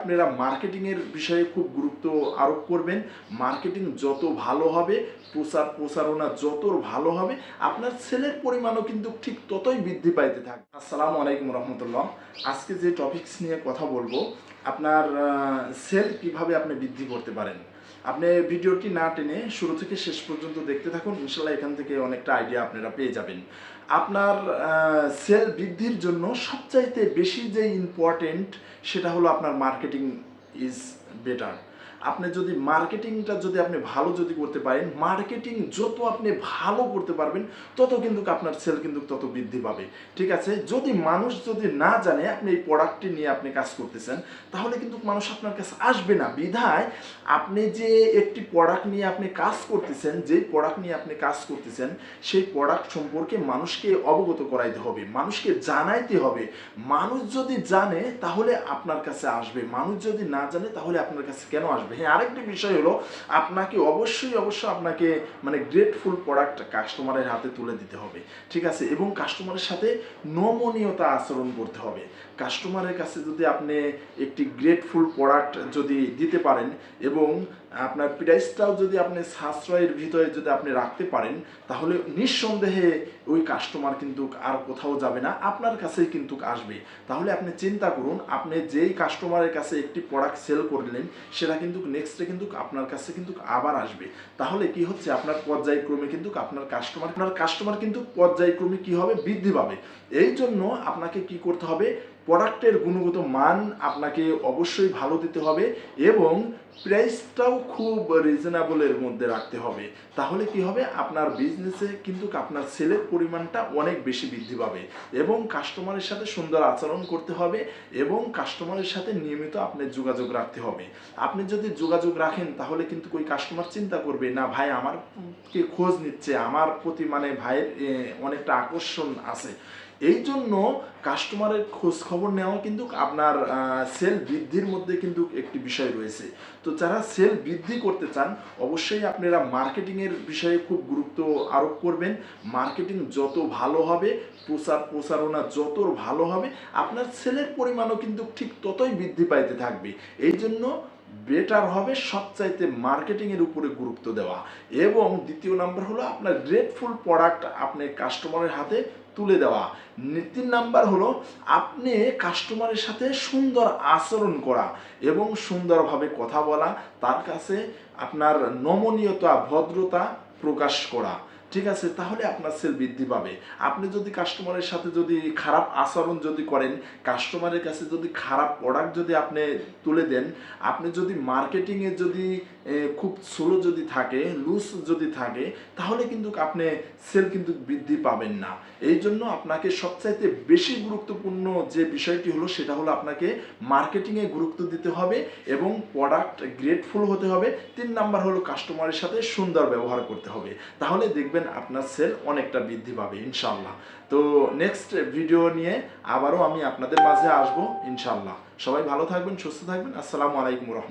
আপনারা মার্কেটিংয়ের বিষয়ে খুব গুরুত্ব আরোপ করবেন। মার্কেটিং যত ভালো হবে, প্রচার প্রচারণা যত ভালো হবে, আপনার সেলের পরিমাণও কিন্তু ঠিক ততই বৃদ্ধি পাইতে থাকবে। আসসালামু আলাইকুম রহমতুল্লাহ। আজকে যে টপিকস নিয়ে কথা বলব, আপনার সেল কীভাবে আপনি বৃদ্ধি করতে পারেন? আপনি ভিডিওটি না টেনে শুরু থেকে শেষ পর্যন্ত দেখতে থাকুন, ইনশাল্লাহ এখান থেকে অনেকটা আইডিয়া আপনারা পেয়ে যাবেন। আপনার সেল বৃদ্ধির জন্য সবচাইতে বেশি যে ইম্পর্টেন্ট সেটা হলো আপনার মার্কেটিং ইজ বেটার আপনি যদি মার্কেটিংটা যদি আপনি ভালো যদি করতে পারেন, মার্কেটিং যত আপনি ভালো করতে পারবেন, তত কিন্তু আপনার সেল কিন্তু তত বৃদ্ধি পাবে। ঠিক আছে? যদি মানুষ যদি না জানে আপনি এই প্রোডাক্টটি নিয়ে আপনি কাজ করতেছেন, তাহলে কিন্তু মানুষ আপনার কাছে আসবে না। বিধায় আপনি যে একটি প্রোডাক্ট নিয়ে আপনি কাজ করতেছেন, যেই প্রোডাক্ট নিয়ে আপনি কাজ করতেছেন, সেই প্রোডাক্ট সম্পর্কে মানুষকে অবগত করাইতে হবে, মানুষকে জানাইতে হবে। মানুষ যদি জানে, তাহলে আপনার কাছে আসবে। মানুষ যদি না জানে, তাহলে আপনার কাছে কেন আসবে? হ্যাঁ আরেকটি বিষয় হলো, আপনাকে অবশ্যই অবশ্যই আপনাকে মানে গ্রেটফুল প্রোডাক্ট কাস্টমারের হাতে তুলে দিতে হবে। ঠিক আছে? এবং কাস্টমারের সাথে নমনীয়তা আচরণ করতে হবে। কাস্টমারের কাছে যদি আপনি একটি গ্রেটফুল প্রোডাক্ট যদি দিতে পারেন এবং আপনার প্রাইসটাও যদি আপনি সাশ্রয়ের ভিতরে যদি আপনি রাখতে পারেন, তাহলে নিঃসন্দেহে ওই কাস্টমার কিন্তু আর কোথাও যাবে না, আপনার কাছেই কিন্তু আসবে। তাহলে আপনি চিন্তা করুন, আপনি যেই কাস্টমারের কাছে একটি প্রোডাক্ট সেল করলেন, সেটা কিন্তু নেক্সটে কিন্তু আপনার কাছে কিন্তু আবার আসবে। তাহলে কি হচ্ছে? আপনার পর্যায়ক্রমে কিন্তু আপনার কাস্টমার আপনার কাস্টমার কিন্তু পর্যায়ক্রমে কি হবে? বৃদ্ধি পাবে। এই জন্য আপনাকে কি করতে হবে? প্রোডাক্টের গুণগত মান আপনাকে অবশ্যই ভালো দিতে হবে এবং প্রাইসটাও খুব রিজনেবলের মধ্যে রাখতে হবে। তাহলে কি হবে? আপনার বিজনেসে কিন্তু আপনার সেলের পরিমাণটা অনেক বেশি বৃদ্ধি পাবে এবং কাস্টমারের সাথে সুন্দর আচরণ করতে হবে এবং কাস্টমারের সাথে নিয়মিত আপনি যোগাযোগ রাখতে হবে। আপনি যদি যোগাযোগ রাখেন, তাহলে কিন্তু ওই কাস্টমার চিন্তা করবে, না ভাই, আমার কে খোঁজ নিচ্ছে, আমার প্রতি মানে ভাইয়ের অনেকটা আকর্ষণ আছে। এই জন্য কাস্টমারের খোঁজ খবর নেওয়া কিন্তু আপনার সেল বৃদ্ধির মধ্যে কিন্তু একটি বিষয় রয়েছে। তো যারা সেল বৃদ্ধি করতে চান, অবশ্যই আপনারা মার্কেটিংয়ের বিষয়ে খুব গুরুত্ব আরোপ করবেন। মার্কেটিং যত ভালো হবে, প্রচার প্রচারণা যত ভালো হবে, আপনার সেলের পরিমাণও কিন্তু ঠিক ততই বৃদ্ধি পাইতে থাকবে। এই জন্য বেটার হবে সবচাইতে মার্কেটিংয়ের উপরে গুরুত্ব দেওয়া। এবং দ্বিতীয় নাম্বার হলো আপনার গ্রেটফুল প্রোডাক্ট আপনি কাস্টমারের হাতে তুলে দেওয়া। তিন নাম্বার হলো আপনি কাস্টমারের সাথে সুন্দর আচরণ করা এবং সুন্দরভাবে কথা বলা, তার কাছে আপনার নমনীয়তা, ভদ্রতা প্রকাশ করা। ঠিক আছে, তাহলে আপনার সেল বৃদ্ধি পাবে। আপনি যদি কাস্টমারের সাথে যদি খারাপ আচরণ যদি করেন কাস্টমারের কাছে যদি খারাপ প্রোডাক্ট যদি আপনি তুলে দেন, আপনি যদি মার্কেটিংয়ে যদি খুব স্লো যদি থাকে লুজ যদি থাকে, তাহলে কিন্তু আপনি সেল কিন্তু বৃদ্ধি পাবেন না। এই জন্য আপনাকে সবচাইতে বেশি গুরুত্বপূর্ণ যে বিষয়টি হলো, সেটা হলো আপনাকে মার্কেটিংয়ে গুরুত্ব দিতে হবে এবং প্রোডাক্ট গ্রেটফুল হতে হবে। তিন নাম্বার হলো কাস্টমারের সাথে সুন্দর ব্যবহার করতে হবে। তাহলে দেখবেন আপনার সেল অনেকটা বৃদ্ধি পাবে ইনশাল্লাহ তো নেক্সট ভিডিও নিয়ে আবারও আমি আপনাদের মাঝে আসব ইনশাল্লাহ সবাই ভালো থাকবেন, সুস্থ থাকবেন। আসসালামু আলাইকুম রহমতুল্লাহ।